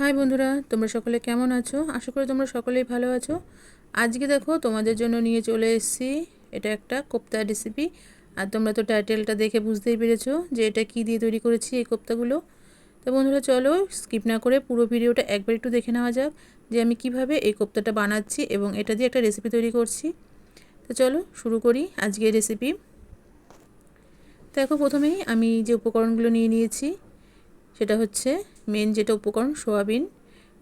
High বন্ধুরা, তোমরা সকলে কেমন আছো? আশা করি তোমরা সকলেই ভালো আছো। আজকে দেখো, তোমাদের জন্য নিয়ে চলে এসেছি এটা একটা কোপ্তা রেসিপি আর তোমরা তো টাইটেলটা দেখে বুঝতেই পেরেছ যে এটা কি দিয়ে তৈরি করেছি এই কোপ্তাগুলো। তো বন্ধুরা, চলো স্কিপ না করে পুরো ভিডিওটা একবার একটু দেখে নেওয়া যাক যে আমি কীভাবে এই কোপ্তাটা বানাচ্ছি এবং এটা দিয়ে একটা রেসিপি তৈরি করছি। তো চলো শুরু করি আজকের রেসিপি দেখো, প্রথমেই আমি যে উপকরণগুলো নিয়ে নিয়েছি সেটা হচ্ছে মেন যেটা উপকরণ, সোয়াবিন,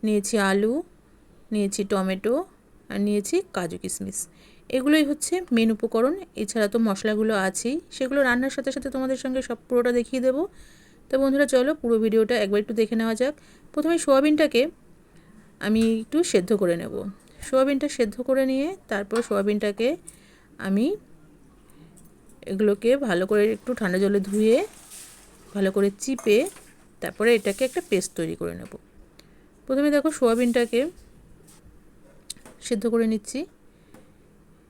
নিয়েছি আলু, নিয়েছি টমেটো, আর নিয়েছি কাজু কিশমিশ। এগুলোই হচ্ছে মেন উপকরণ। এছাড়া তো মশলাগুলো আছেই। সেগুলো রান্নার সাথে সাথে তোমাদের সঙ্গে সব পুরোটা দেখিয়ে দেবো। তো বন্ধুরা, চলো পুরো ভিডিওটা একবার একটু দেখে নেওয়া যাক। প্রথমে সোয়াবিনটাকে আমি একটু সেদ্ধ করে নেব। সোয়াবিনটা সেদ্ধ করে নিয়ে তারপর সোয়াবিনটাকে আমি এগুলোকে ভালো করে একটু ঠান্ডা জলে ধুয়ে, ভালো করে চিপে তারপরে এটাকে একটা পেস্ট তৈরি করে নেব। প্রথমে দেখো সোয়াবিনটাকে সেদ্ধ করে নিচ্ছি।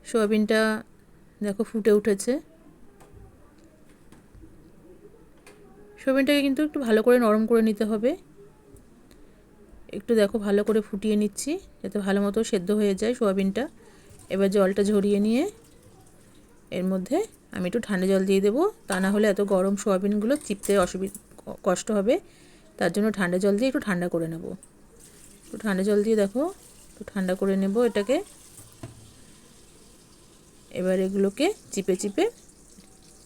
সোয়াবিনটা দেখো ফুটে উঠেছে। সোয়াবিনটাকে কিন্তু একটু ভালো করে নরম করে নিতে হবে। একটু দেখো ভালো করে ফুটিয়ে নিচ্ছি যাতে ভালো মতো সেদ্ধ হয়ে যায় সোয়াবিনটা। এবার জলটা ঝরিয়ে নিয়ে এর মধ্যে আমি একটু ঠান্ডা জল দিয়ে দেবো। তা না হলে এত গরম সোয়াবিনগুলো চিপতে অসুবিধা কষ্ট হবে, তার জন্য ঠান্ডা জল দিয়ে একটু ঠান্ডা করে নেব। একটু ঠান্ডা জল দিয়ে দেখো, একটু ঠান্ডা করে নেব এটাকে। এবার এগুলোকে চিপে চিপে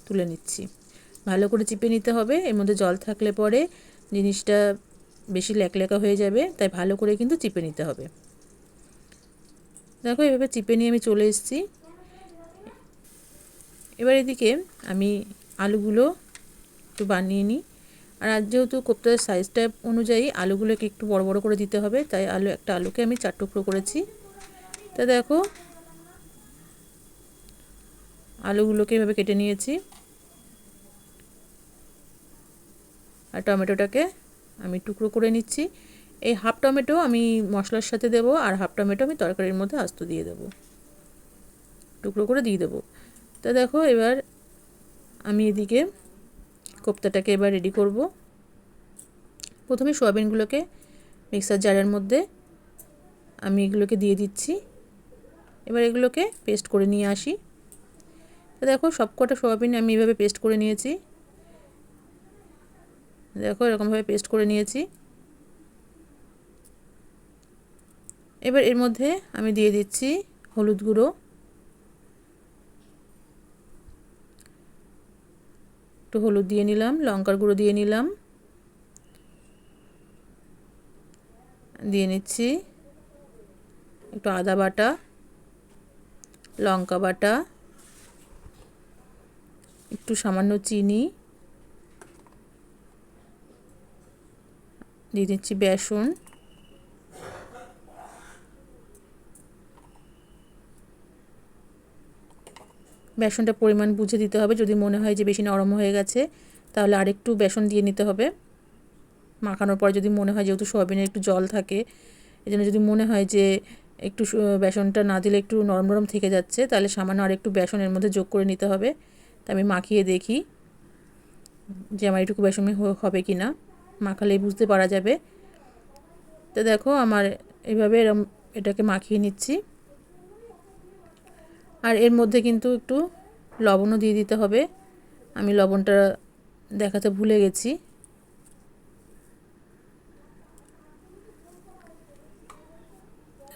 তুলে নিচ্ছি। ভালো করে চিপে নিতে হবে, এর মধ্যে জল থাকলে পরে জিনিসটা বেশি লেকলেকা হয়ে যাবে, তাই ভালো করে কিন্তু চিপে নিতে হবে। দেখো এভাবে চিপে নিয়ে আমি চলে এসেছি। এবার এদিকে আমি আলুগুলো একটু বানিয়ে নিই। আর যেহেতু কোপ্তার সাইজটা অনুযায়ী আলুগুলোকে একটু বড় বড় করে দিতে হবে, তাই আলু, একটা আলুকে আমি চার টুকরো করেছি। তা দেখো, আলুগুলোকে এভাবে কেটে নিয়েছি। আর টমেটোটাকে আমি টুকরো করে নিচ্ছি। এই হাফ টমেটো আমি মশলার সাথে দেব, আর হাফ টমেটো আমি তরকারির মধ্যে আস্ত দিয়ে দেব। টুকরো করে দিয়ে দেবো। তা দেখো, এবার আমি এদিকে কোপ্তাটাকে এবার রেডি করব। প্রথমে সোয়াবিনগুলোকে মিক্সার জারের মধ্যে আমি এগুলোকে দিয়ে দিচ্ছি। এবার এগুলোকে পেস্ট করে নিয়ে আসি। তো দেখো সবকটা সোয়াবিন আমি এভাবে পেস্ট করে নিয়েছি। দেখো এরকমভাবে পেস্ট করে নিয়েছি। এবার এর মধ্যে আমি দিয়ে দিচ্ছি হলুদ গুঁড়ো। একটু হলুদ দিয়ে নিলাম, লঙ্কার গুঁড়ো দিয়ে নিলাম। দিয়ে নিচ্ছি একটু আদা বাটা, লঙ্কা বাটা, একটু সামান্য চিনি। দিয়ে দিচ্ছি বেসন। বেসনটা পরিমাণ বুঝে দিতে হবে। যদি মনে হয় যে বেশি নরম হয়ে গেছে, তাহলে আরেকটু বেসন দিয়ে নিতে হবে। মাখানোর পর যদি মনে হয় যেহেতু সয়াবিনের একটু জল থাকে এই জন্য যদি মনে হয় যে একটু বেসনটা না দিলে একটু নরম নরম থেকে যাচ্ছে, তাহলে সামান্য আর একটু বেসনের মধ্যে যোগ করে নিতে হবে। তা আমি মাখিয়ে দেখি যে আমার এটুকু বেসন হবে কি না মাখালেই বুঝতে পারা যাবে। তো দেখো, আমার এভাবে এরম এটাকে মাখিয়ে নিচ্ছি। আর এর মধ্যে কিন্তু একটু লবণও দিয়ে দিতে হবে। আমি লবণটা দেখাতে ভুলে গেছি।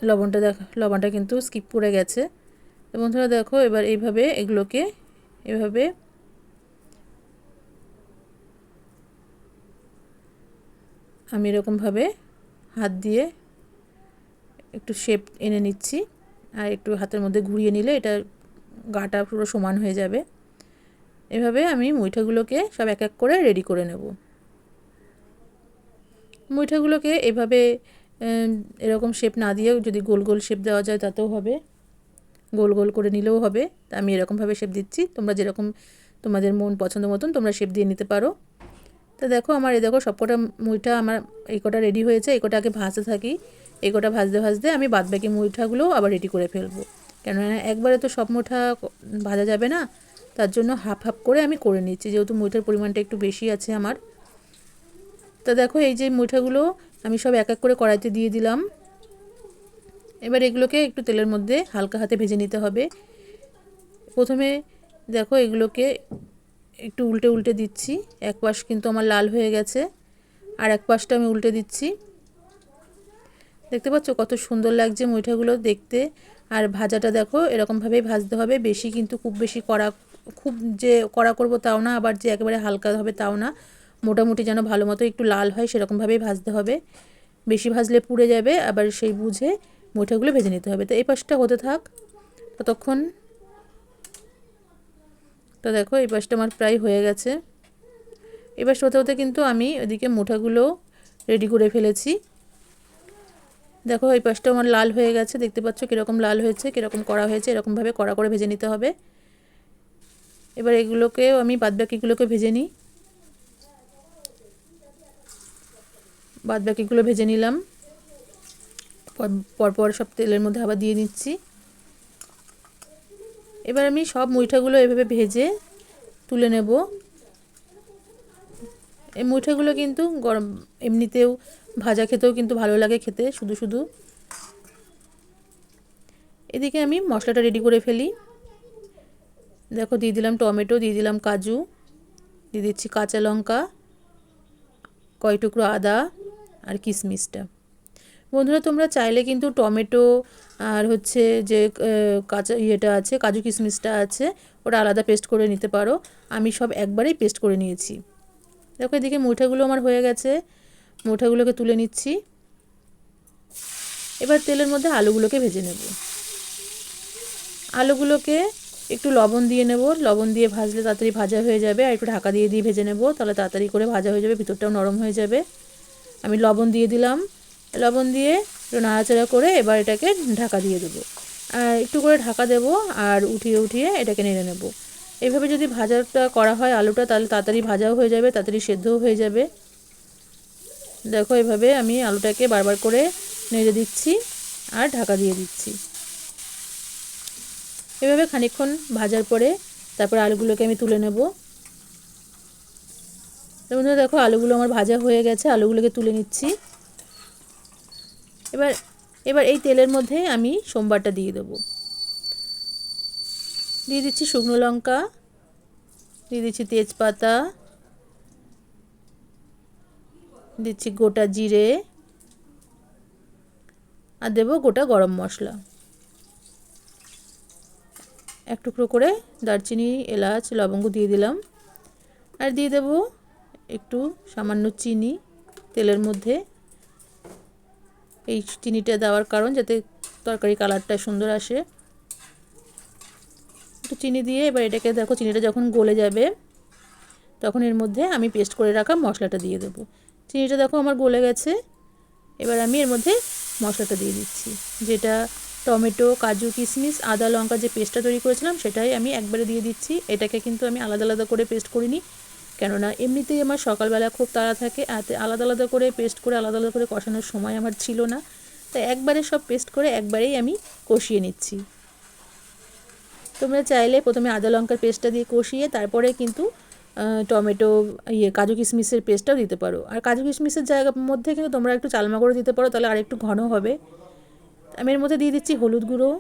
লবণটা দেখা, লবণটা কিন্তু স্কিপ করে গেছে। বন্ধুরা দেখো, এবার এইভাবে এগুলোকে, এভাবে আমি এরকমভাবে হাত দিয়ে একটু শেপ এনে নিচ্ছি। আর একটু হাতের মধ্যে ঘুরিয়ে নিলে এটা গাটা পুরো সমান হয়ে যাবে। এভাবে আমি মুইঠাগুলোকে সব এক এক করে রেডি করে নেব। মুইঠাগুলোকে এভাবে এরকম শেপ না দিয়েও যদি গোল গোল শেপ দেওয়া যায় তাতেও হবে। গোল গোল করে নিলেও হবে। তা আমি এরকমভাবে শেপ দিচ্ছি। তোমরা যেরকম তোমাদের মন পছন্দ মতন তোমরা শেপ দিয়ে নিতে পারো। তা দেখো আমার এই দেখো সবকটা মুইটা আমার এই কটা রেডি হয়েছে এই কটা আগে ভাজতে থাকি। এই কটা ভাজতে ভাজতে আমি বাদবাকি মুইঠাগুলোও আবার রেডি করে ফেলব। কেননা একবারে তো সব মুঠা ভাজা যাবে না, তার জন্য হাফ হাফ করে আমি করে নিচ্ছি, যেহেতু মুইটার পরিমাণটা একটু বেশি আছে আমার। তা দেখো, এই যে মুঠাগুলো আমি সব এক এক করে কড়াইতে দিয়ে দিলাম। এবার এগুলোকে একটু তেলের মধ্যে হালকা হাতে ভেজে নিতে হবে। প্রথমে দেখো, এগুলোকে একটু উল্টে উল্টে দিচ্ছি। এক পাশ কিন্তু আমার লাল হয়ে গেছে, আর এক পাশটা আমি উল্টে দিচ্ছি। দেখতে পাচ্ছ কত সুন্দর লাগছে মুইঠাগুলো দেখতে। আর ভাজাটা দেখো, এরকমভাবেই ভাজতে হবে। বেশি কিন্তু খুব বেশি কড়া, খুব যে কড়া করব তাও না, আবার যে একেবারে হালকা হবে তাও না। মোটামুটি যেন ভালো মতো একটু লাল হয়, সেরকমভাবেই ভাজতে হবে। বেশি ভাজলে পুড়ে যাবে, আবার সেই বুঝে মুঠাগুলো ভেজে নিতে হবে। তো এই পাশটা হতে থাক, ততক্ষণ। তো দেখো, এই পাশটা আমার প্রায় হয়ে গেছে। পাশটা হতে হতে কিন্তু আমি ওদিকে মুঠাগুলো রেডি করে ফেলেছি। দেখো, এই পাশটা আমার লাল হয়ে গেছে। দেখতে পাচ্ছ কীরকম লাল হয়েছে, কীরকম করা হয়েছে, এরকমভাবে কড়া করে ভেজে নিতে হবে। এবার এগুলোকেও আমি বাদবাকিগুলোকে ভেজে নিই। বাদবাকিগুলো ভেজে নিলাম। পরপর সব তেলের মধ্যে আবার দিয়ে নিচ্ছি এবার আমি সব মুইঠাগুলো এভাবে ভেজে তুলে নেব। এই মুঠেগুলো কিন্তু গরম, এমনিতেও ভাজা খেতেও কিন্তু ভালো লাগে খেতে, শুধু শুধু। এদিকে আমি মশলাটা রেডি করে ফেলি। দেখো, দিয়ে দিলাম টমেটো, দিয়ে দিলাম কাজু, দিয়ে দিচ্ছি কাঁচা লঙ্কা কয় টুকরো আদা আর কিশমিশটা। বন্ধুরা, তোমরা চাইলে কিন্তু টমেটো আর হচ্ছে যে কাঁচা ইয়েটা আছে, কাজু কিশমিশটা আছে, ওটা আলাদা পেস্ট করে নিতে পারো। আমি সব একবারেই পেস্ট করে নিয়েছি। দেখো এদিকে মুঠাগুলো আমার হয়ে গেছে। মুঠাগুলোকে তুলে নিচ্ছি। এবার তেলের মধ্যে আলুগুলোকে ভেজে নেব। আলুগুলোকে একটু লবণ দিয়ে নেব। লবণ দিয়ে ভাজলে তাড়াতাড়ি ভাজা হয়ে যাবে। আর একটু ঢাকা দিয়ে দিয়ে ভেজে নেব। তাহলে তাড়াতাড়ি করে ভাজা হয়ে যাবে, ভিতরটাও নরম হয়ে যাবে। আমি লবণ দিয়ে দিলাম। লবণ দিয়ে একটু নাড়াচাড়া করে এবার এটাকে ঢাকা দিয়ে দেবো। একটু করে ঢাকা দেব আর উঠিয়ে উঠিয়ে এটাকে নেড়ে নেব। এইভাবে যদি ভাজাটা করা হয় আলুটা, তাহলে তাড়াতাড়ি ভাজাও হয়ে যাবে, তাড়াতাড়ি সেদ্ধও হয়ে যাবে। দেখো এভাবে আমি আলুটাকে বারবার করে নেড়ে দিচ্ছি আর ঢাকা দিয়ে দিচ্ছি। এভাবে খানিকক্ষণ ভাজার পরে তারপর আলুগুলোকে আমি তুলে নেব। বন্ধুরা, দেখো আলুগুলো আমার ভাজা হয়ে গেছে, আলুগুলোকে তুলে নিচ্ছি। এবার এবার এই তেলের মধ্যে আমি সোমবারটা দিয়ে দেবো। দিয়ে দিচ্ছি শুকনো লঙ্কা, দিয়ে দিচ্ছি তেজপাতা, দিচ্ছি গোটা জিরে, আর দেবো গোটা গরম মশলা। এক টুকরো করে দারচিনি, এলাচ, লবঙ্গ দিয়ে দিলাম। আর দিয়ে দেব একটু সামান্য চিনি তেলের মধ্যে। এই চিনিটা দেওয়ার কারণ যাতে তরকারি কালারটা সুন্দর আসে। একটু চিনি দিয়ে এবার এটাকে দেখো চিনিটা যখন গলে যাবে, তখন এর মধ্যে আমি পেস্ট করে রাখা মশলাটা দিয়ে দেবো। চিনিটা দেখো আমার গলে গেছে, এবার আমি এর মধ্যে মশলাটা দিয়ে দিচ্ছি। যেটা টমেটো, কাজু কিশমিশ আদা, লঙ্কা যে পেস্টটা তৈরি করেছিলাম সেটাই আমি একবারে দিয়ে দিচ্ছি। এটাকে কিন্তু আমি আলাদা আলাদা করে পেস্ট করিনি, কেননা এমনিতেই আমার সকালবেলা খুব তাড়া থাকে, আর আলাদা আলাদা করে পেস্ট করে আলাদা আলাদা করে কষানোর সময় আমার ছিল না। তাই একবারে সব পেস্ট করে একবারেই আমি কষিয়ে নিচ্ছি। তোমরা চাইলে প্রথমে আদা লঙ্কার পেস্টটা দিয়ে কষিয়ে তারপরে কিন্তু টমেটো ইয়ে কাজু কিশমিশের পেস্টটাও দিতে পারো। আর কাজু কিশমিশের জায়গার মধ্যে কিন্তু তোমরা একটু চালমা করে দিতে পারো, তাহলে আর একটু ঘন হবে। আমি এর মধ্যে দিয়ে দিচ্ছি হলুদ গুঁড়ো।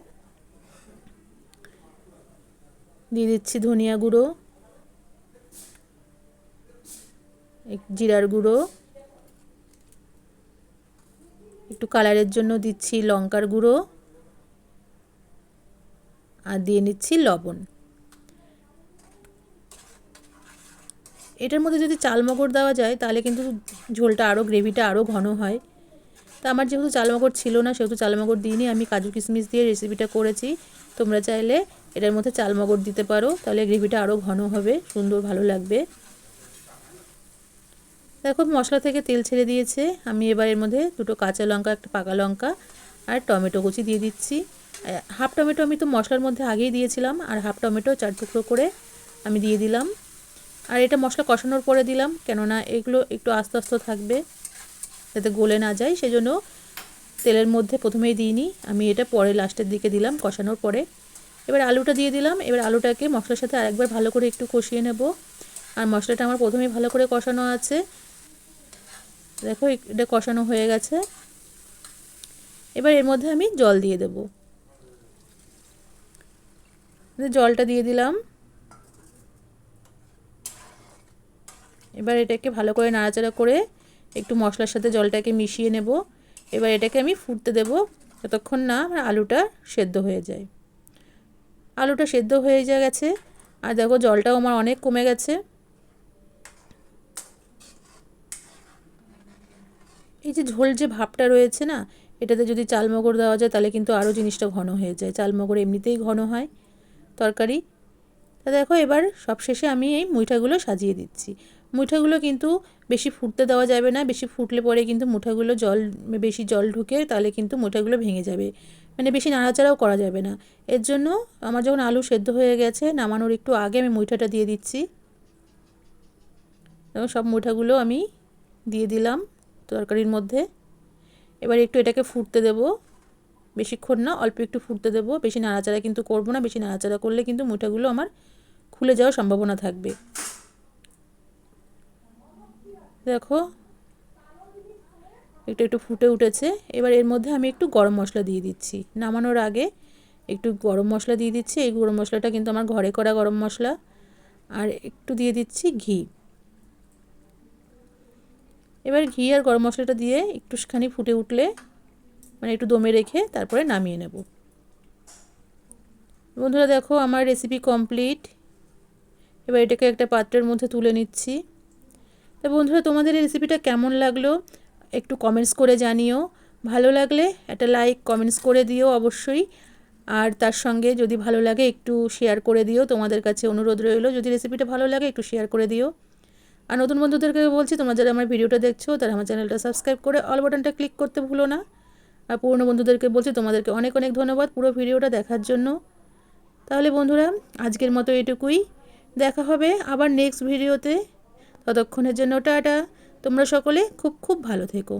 দিয়ে দিচ্ছি ধনিয়া গুঁড়ো। জিরার গুঁড়ো। একটু কালারের জন্য দিচ্ছি লঙ্কার গুঁড়ো। আর দিয়ে নিচ্ছি লবণ। এটার মধ্যে যদি চাল চালমগর দেওয়া যায়, তাহলে কিন্তু ঝোলটা আরও গ্রেভিটা আরও ঘন হয়। তা আমার যেহেতু চালমগর ছিল না, সেহেতু চাল চালমগর দিইনি, আমি কাজু কিশমিশ দিয়ে রেসিপিটা করেছি। তোমরা চাইলে এটার মধ্যে চাল চালমগর দিতে পারো, তাহলে গ্রেভিটা আরও ঘন হবে, সুন্দর ভালো লাগবে। দেখো, মশলা থেকে তেল ছেড়ে দিয়েছে। আমি এবার এর মধ্যে দুটো কাঁচা লঙ্কা, একটা পাকা লঙ্কা আর টমেটো কুচি দিয়ে দিচ্ছি। হাফ টমেটো আমি তো মশলার মধ্যে আগেই দিয়েছিলাম আর হাফ টমেটো চার টুকরো করে আমি দিয়ে দিলাম। আর এটা মশলা কষানোর পরে দিলাম, কেননা এগুলো একটু আস্তে আস্তে থাকবে যাতে গলে না যায়, সেজন্য তেলের মধ্যে প্রথমেই দিইনি। আমি এটা পরে লাস্টের দিকে দিলাম কষানোর পরে। এবার আলুটা দিয়ে দিলাম, এবার আলুটাকে মশলার সাথে আরেকবার ভালো করে একটু কষিয়ে নেব। আর মশলাটা আমার প্রথমেই ভালো করে কষানো আছে। দেখো, এটা কষানো হয়ে গেছে। এবার এর মধ্যে আমি জল দিয়ে দেব। জলটা দিয়ে দিলাম। এবার এটাকে ভালো করে নাড়াচাড়া করে একটু মশলার সাথে জলটাকে মিশিয়ে নেব। এবার এটাকে আমি ফুটতে দেব যতক্ষণ না আমার আলুটা সেদ্ধ হয়ে যায়। আলুটা সেদ্ধ হয়ে যা গেছে। আর দেখো জলটাও আমার অনেক কমে গেছে। এই যে ঝোল যে ভাবটা রয়েছে না, এটাতে যদি চালমগর দেওয়া যায় তাহলে কিন্তু আরও জিনিসটা ঘন হয়ে যায়। চালমগর এমনিতেই ঘন হয়। তরকারি। তা দেখো এবার সবশেষে আমি এই মুইঠাগুলো সাজিয়ে দিচ্ছি। মুঠাগুলো কিন্তু বেশি ফুটতে দেওয়া যাবে না, বেশি ফুটলে পরে কিন্তু মুঠাগুলো জল, বেশি জল ঢুকে তাহলে কিন্তু মুঠাগুলো ভেঙে যাবে। মানে বেশি নাড়াচাড়াও করা যাবে না। এর জন্য আমার যখন আলু সেদ্ধ হয়ে গেছে, নামানোর একটু আগে আমি মুইঠাটা দিয়ে দিচ্ছি। এবং সব মুঠাগুলো আমি দিয়ে দিলাম তরকারির মধ্যে। এবার একটু এটাকে ফুটতে দেব। বেশিক্ষণ না, অল্প একটু ফুটতে দেবো। বেশি নাড়াচাড়া কিন্তু করব না, বেশি নাড়াচাড়া করলে কিন্তু মুঠাগুলো আমার খুলে যাওয়ার সম্ভাবনা থাকবে। দেখো, একটু একটু ফুটে উঠেছে। এবার এর মধ্যে আমি একটু গরম মশলা দিয়ে দিচ্ছি। নামানোর আগে একটু গরম মশলা দিয়ে দিচ্ছি। এই গরম মশলাটা কিন্তু আমার ঘরে করা গরম মশলা। আর একটু দিয়ে দিচ্ছি ঘি। এবার ঘি আর গরম মশলাটা দিয়ে একটুখানি ফুটে উঠলে মানে একটু দমে রেখে তারপরে নামিয়ে নেব। বন্ধুরা দেখো আমার রেসিপি কমপ্লিট এবার এটাকে একটা পাত্রের মধ্যে তুলে নিচ্ছি। তা বন্ধুরা তোমাদের এই রেসিপিটা কেমন লাগল? একটু কমেন্টস করে জানিও। ভালো লাগলে একটা লাইক কমেন্টস করে দিও অবশ্যই। আর তার সঙ্গে যদি ভালো লাগে একটু শেয়ার করে দিও। তোমাদের কাছে অনুরোধ রইল, যদি রেসিপিটা ভালো লাগে একটু শেয়ার করে দিও। আর নতুন বন্ধুদেরকে বলছি, তোমরা যারা আমার ভিডিওটা দেখছ, তারা আমার চ্যানেলটা সাবস্ক্রাইব করে অল বাটনটা ক্লিক করতে ভুলো না। পুরনো বন্ধুদেরকে বলছি, তোমাদেরকে অনেক অনেক ধন্যবাদ পুরো ভিডিওটা দেখার জন্য। তাহলে বন্ধুরা, আজকের মতো এটুকুই দেখা হবে আবার নেক্সট ভিডিওতে ততক্ষণের জন্য টাটা। তোমরা সকলে খুব খুব ভালো থেকো।